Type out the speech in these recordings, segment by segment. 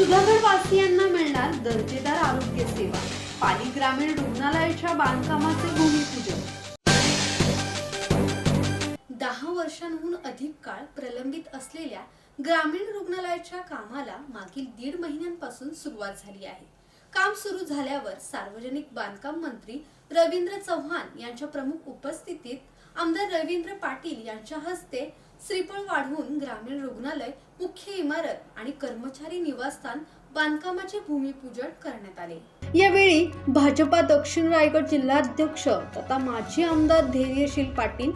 सुधागड वासियांना मिळणार दर्जेदार आरोग्य सेवा. पाली ग्रामीण रुग्णालयाच्या बांधकामाचे भूमिपूजन. दहा वर्षांहून अधिक काळ प्रलंबित असलेल्या ग्रामीण रुग्णालयाच्या कामाला मागील दीड महिन्यांपासून सुरुवात झाली आहे. काम सुरू झाल्यावर सार्वजनिक बांधकाम मंत्री रवींद्र चव्हाण यांच्या प्रमुख उपस्थितीत आमदार रवींद्र पाटील यांच्या हस्ते श्रीफळ वाढवून ग्रामीण रुग्णालय मुख्य इमारत आणि कर्मचारी निवासस्थान बांधकामाचे भूमिपूजन करण्यात आले. यावेळी भाजपा दक्षिण रायगड जिल्हाध्यक्ष तथा माजी आमदार धैर्यशील पाटील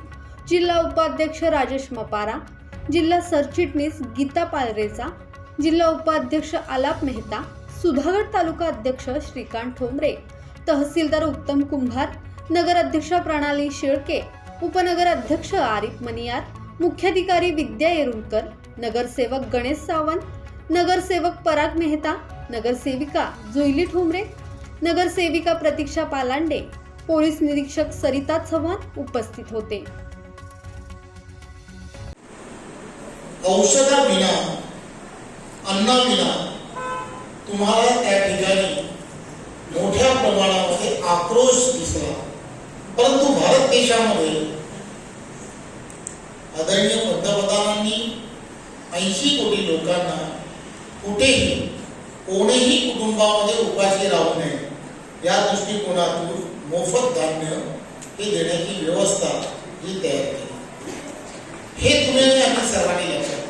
जिल्हा उपाध्यक्ष राजेश मपारा जिल्हा सरचिटणीस गीता पालरेचा जिल्हा उपाध्यक्ष आलाप मेहता सुधागड तालुका अध्यक्ष श्रीकांत ठोंबरे तहसीलदार उत्तम कुंभार नगराध्यक्ष प्रणाली शेळके उपनगर अध्यक्ष आरिफ मनियार मुख्याधिकारी विद्या येरुलकर नगरसेवक गणेश सावंत नगरसेवक पराग मेहता नगरसेविका जुईली ठोंबरे नगरसेविका प्रतीक्षा पालांडे पोलीस निरीक्षक सरिता चव्हाण उपस्थित होते. औषधाविना अन्नाविना तुम्हाला त्या ठिकाणी मोठ्या प्रमाणामध्ये आक्रोश दिसला. परंतु भारत देशामध्ये आदरणीय पंतप्रधानांनी ऐंशी कोटी लोकांना कुठेही कोणीही कुटुंबामध्ये उपाशी राहू नये. या दृष्टिकोनातून मोफत धान्य हे देण्याची व्यवस्था ही तयार केली. हे तुम्ही आम्ही सर्वांनी लक्षात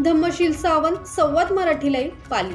धम्मशील सावंत संवाद मराठी लाईव्ह पाली.